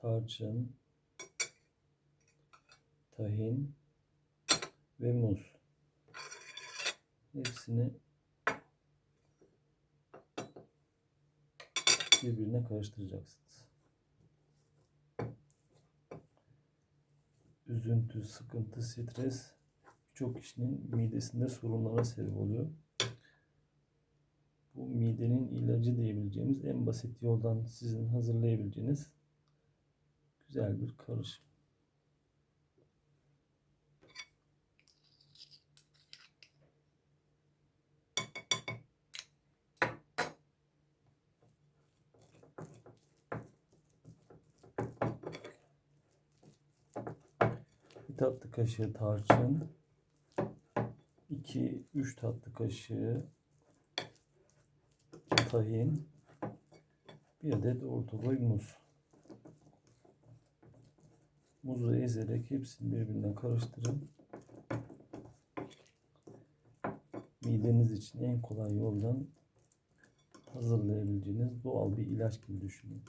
tarçın, tahin ve muz. Hepsini birbirine karıştıracaksınız. Üzüntü, sıkıntı, stres birçok kişinin midesinde sorunlara sebep oluyor. Bu midenin ilacı diyebileceğimiz en basit yoldan sizin hazırlayabileceğiniz güzel bir karışım. Bir tatlı kaşığı tarçın, 2-3 tatlı kaşığı tahin, bir adet orta boy muz. Muzu ezerek hepsini birbirine karıştırın. Mideniz için en kolay yoldan hazırlayabileceğiniz doğal bir ilaç gibi düşünün.